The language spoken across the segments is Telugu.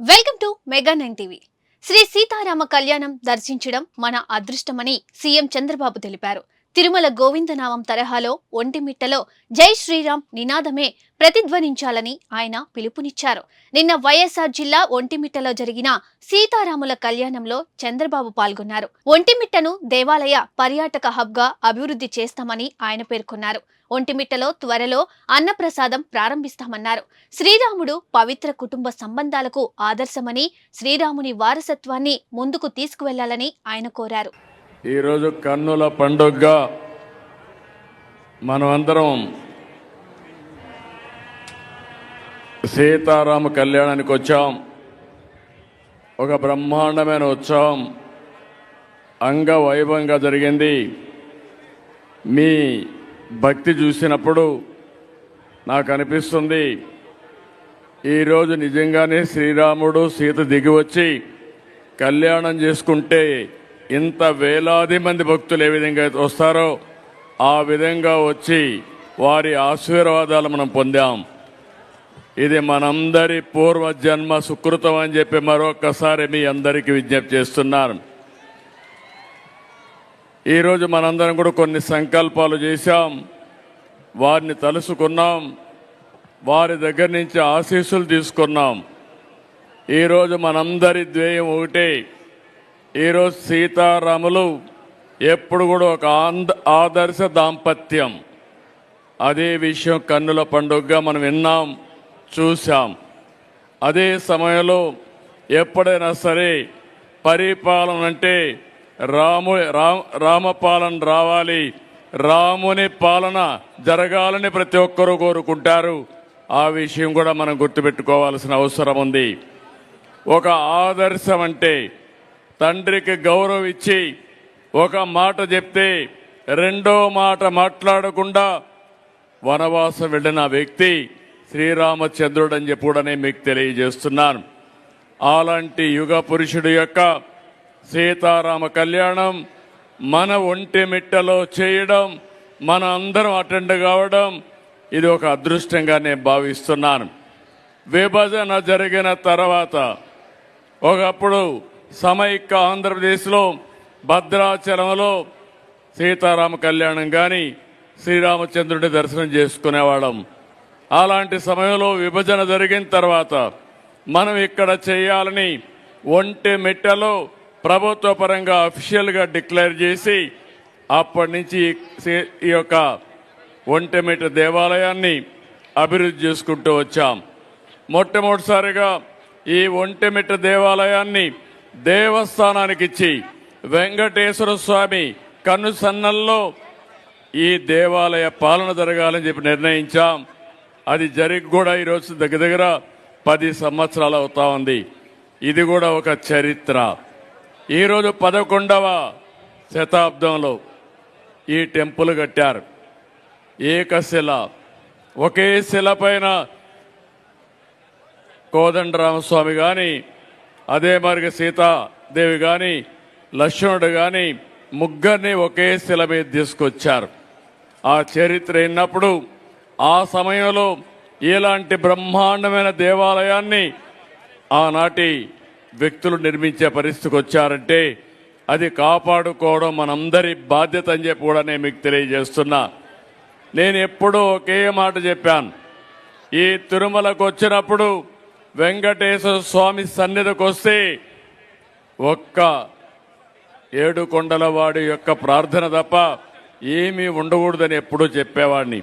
Welcome to mega nine TV. Sri Sitarama Kalyanam దర్శించడం మన అదృష్టమని సీఎం చంద్రబాబు తెలిపారు. తిరుమల గోవిందనామం తరహాలో ఒంటిమిట్టలో జై శ్రీరామ్ నినాదమే ప్రతిధ్వనించాలని ఆయన పిలుపునిచ్చారు. నిన్న వైఎస్ఆర్ జిల్లా ఒంటిమిట్టలో జరిగిన సీతారాముల కళ్యాణంలో చంద్రబాబు పాల్గొన్నారు. ఒంటిమిట్టను దేవాలయ పర్యాటక హబ్గా అభివృద్ధి చేస్తామని ఆయన పేర్కొన్నారు. ఒంటిమిట్టలో త్వరలో అన్నప్రసాదం ప్రారంభిస్తామన్నారు. శ్రీరాముడు పవిత్ర కుటుంబ సంబంధాలకు ఆదర్శమని శ్రీరాముని వారసత్వాన్ని ముందుకు తీసుకువెళ్ళాలని ఆయన కోరారు. ఈరోజు కన్నుల పండుగగా మనమందరం సీతారామ కళ్యాణానికి వచ్చాం. ఒక బ్రహ్మాండమైన ఉత్సవం అంగవైభవంగా జరిగింది. మీ భక్తి చూసినప్పుడు నాకు అనిపిస్తుంది ఈరోజు నిజంగానే శ్రీరాముడు సీత దిగి వచ్చి కళ్యాణం చేసుకుంటే ఇంత వేలాది మంది భక్తులు ఏ విధంగా అయితే వస్తారో ఆ విధంగా వచ్చి వారి ఆశీర్వాదాలు మనం పొందాం. ఇది మనందరి పూర్వ జన్మ సుకృతం అని చెప్పి మరొకసారి మీ అందరికీ విజ్ఞప్తి చేస్తున్నాను. ఈరోజు మనందరం కూడా కొన్ని సంకల్పాలు చేశాం. వారిని తలుసుకున్నాం. వారి దగ్గర నుంచి ఆశీస్సులు తీసుకున్నాం. ఈరోజు మనందరి ధ్యేయం ఒకటే. ఈరోజు సీతారాములు ఎప్పుడు కూడా ఒక ఆదర్శ దాంపత్యం. అదే విషయం కన్నుల పండుగగా మనం విన్నాం చూశాం. అదే సమయంలో ఎప్పుడైనా సరే పరిపాలన అంటే రాము రామ రామపాలన రావాలి. రాముని పాలన జరగాలని ప్రతి ఒక్కరూ కోరుకుంటారు. ఆ విషయం కూడా మనం గుర్తుపెట్టుకోవాల్సిన అవసరం ఉంది. ఒక ఆదర్శం అంటే తండ్రికి గౌరవం ఇచ్చి ఒక మాట చెప్తే రెండో మాట మాట్లాడకుండా వనవాసం వెళ్ళిన వ్యక్తి శ్రీరామచంద్రుడు అని చెప్పి మీకు తెలియజేస్తున్నాను. అలాంటి యుగ పురుషుడు యొక్క సీతారామ కళ్యాణం మన ఒంటి మిట్టలో చేయడం మన అందరం అటెండ్ కావడం ఇది ఒక అదృష్టంగా నేను భావిస్తున్నాను. విభజన జరిగిన తర్వాత ఒకప్పుడు సమైక్య ఆంధ్రప్రదేశ్లో భద్రాచలంలో సీతారామ కళ్యాణం కానీ శ్రీరామచంద్రుడి దర్శనం చేసుకునేవాళ్ళం. అలాంటి సమయంలో విభజన జరిగిన తర్వాత మనం ఇక్కడ చేయాలని ఒంటి మెట్టలో ప్రభుత్వ పరంగా అఫీషియల్గా డిక్లేర్ చేసి అప్పటి నుంచి ఈ యొక్క ఒంటిమిట దేవాలయాన్ని అభివృద్ధి చేసుకుంటూ వచ్చాం. మొట్టమొదటిసారిగా ఈ ఒంటెమిట్ట దేవాలయాన్ని దేవస్థానానికి ఇచ్చి వెంకటేశ్వర స్వామి కన్ను సన్నల్లో ఈ దేవాలయ పాలన జరగాలని చెప్పి నిర్ణయించాం. అది జరిగి కూడా ఈరోజు దగ్గర దగ్గర పది సంవత్సరాలు అవుతా ఉంది. ఇది కూడా ఒక చరిత్ర. ఈరోజు పదకొండవ శతాబ్దంలో ఈ టెంపుల్ కట్టారు. ఏకశిల. ఒకే శిల పైన కోదండరామస్వామి కానీ అదే మరిగ సీతాదేవి కానీ లక్ష్మణుడు కానీ ముగ్గురిని ఒకే శిల మీద తీసుకొచ్చారు. ఆ చరిత్ర అయినప్పుడు ఆ సమయంలో ఇలాంటి బ్రహ్మాండమైన దేవాలయాన్ని ఆనాటి వ్యక్తులు నిర్మించే పరిస్థితికి వచ్చారంటే అది కాపాడుకోవడం మనందరి బాధ్యత అని చెప్పి కూడా నేను మీకు తెలియజేస్తున్నా. నేను ఎప్పుడూ ఒకే మాట చెప్పాను. ఈ తిరుమలకు వచ్చినప్పుడు వెంకటేశ్వర స్వామి సన్నిధికి వస్తే ఒక్క ఏడు యొక్క ప్రార్థన తప్ప ఏమీ ఉండకూడదని ఎప్పుడూ చెప్పేవాడిని.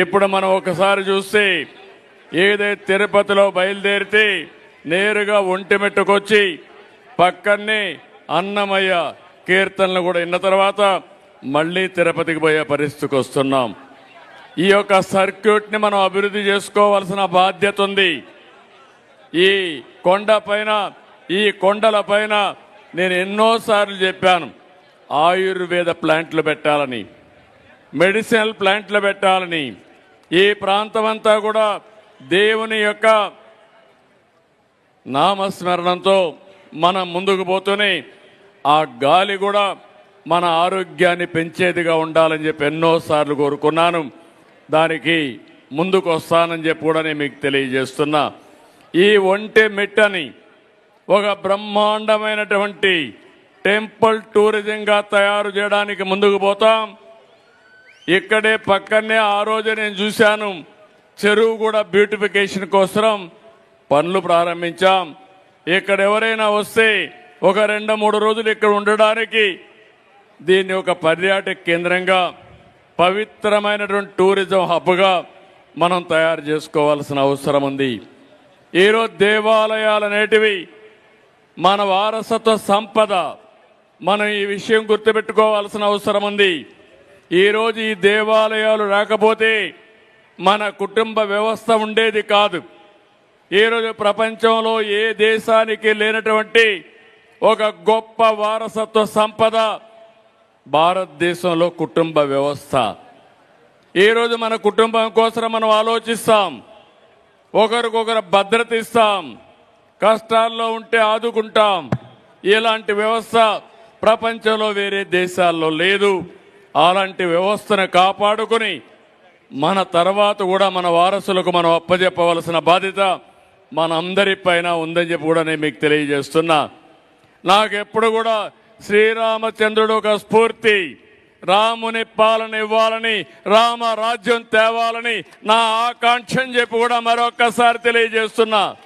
ఇప్పుడు మనం ఒకసారి చూస్తే ఏదైతే తిరుపతిలో బయలుదేరితే నేరుగా ఒంటిమెట్టుకొచ్చి పక్కనే అన్నమయ్య కీర్తనలు కూడా విన్న తర్వాత మళ్ళీ తిరుపతికి పోయే పరిస్థితికి వస్తున్నాం. ఈ యొక్క సర్క్యూట్ని మనం అభివృద్ధి చేసుకోవాల్సిన బాధ్యత ఉంది. ఈ కొండ పైన ఈ కొండల పైన నేను ఎన్నోసార్లు చెప్పాను ఆయుర్వేద ప్లాంట్లు పెట్టాలని మెడిసినల్ ప్లాంట్లు పెట్టాలని. ఈ ప్రాంతం అంతా కూడా దేవుని యొక్క నామస్మరణంతో మనం ముందుకు పోతూనే ఆ గాలి కూడా మన ఆరోగ్యాన్ని పెంచేదిగా ఉండాలని చెప్పి ఎన్నోసార్లు కోరుకున్నాను. దానికి ముందుకు వస్తానని చెప్పి కూడా నేను మీకు తెలియజేస్తున్నా. ఈ ఒంటె మెట్టని ఒక బ్రహ్మాండమైనటువంటి టెంపుల్ టూరిజంగా తయారు చేయడానికి ముందుకు పోతాం. ఇక్కడే పక్కనే ఆ రోజు నేను చూశాను చెరువు కూడా బ్యూటిఫికేషన్ కోసం పనులు ప్రారంభించాం. ఇక్కడ ఎవరైనా వస్తే ఒక రెండు మూడు రోజులు ఇక్కడ ఉండడానికి దీన్ని ఒక పర్యాటక కేంద్రంగా పవిత్రమైనటువంటి టూరిజం హబ్గా మనం తయారు చేసుకోవాల్సిన అవసరం ఉంది. ఈరోజు దేవాలయాలు అనేటివి మన వారసత్వ సంపద. మనం ఈ విషయం గుర్తుపెట్టుకోవాల్సిన అవసరం ఉంది. ఈరోజు ఈ దేవాలయాలు రాకపోతే మన కుటుంబ వ్యవస్థ ఉండేది కాదు. ఈరోజు ప్రపంచంలో ఏ దేశానికి లేనటువంటి ఒక గొప్ప వారసత్వ సంపద భారతదేశంలో కుటుంబ వ్యవస్థ. ఈరోజు మన కుటుంబం కోసం మనం ఆలోచిస్తాం. ఒకరికొకరు భద్రత ఇస్తాం. కష్టాల్లో ఉంటే ఆదుకుంటాం. ఇలాంటి వ్యవస్థ ప్రపంచంలో వేరే దేశాల్లో లేదు. అలాంటి వ్యవస్థను కాపాడుకుని మన తర్వాత కూడా మన వారసులకు మనం అప్పజెప్పవలసిన బాధ్యత మనందరిపైన ఉందని చెప్పి కూడా నేను మీకు తెలియజేస్తున్నా. నాకెప్పుడు కూడా శ్రీరామచంద్రుడు ఒక స్ఫూర్తి. రాముని పాలన ఇవ్వాలని రామ రాజ్యం తేవాలని నా ఆకాంక్ష అని చెప్పి కూడా మరొక్కసారి తెలియజేస్తున్నా.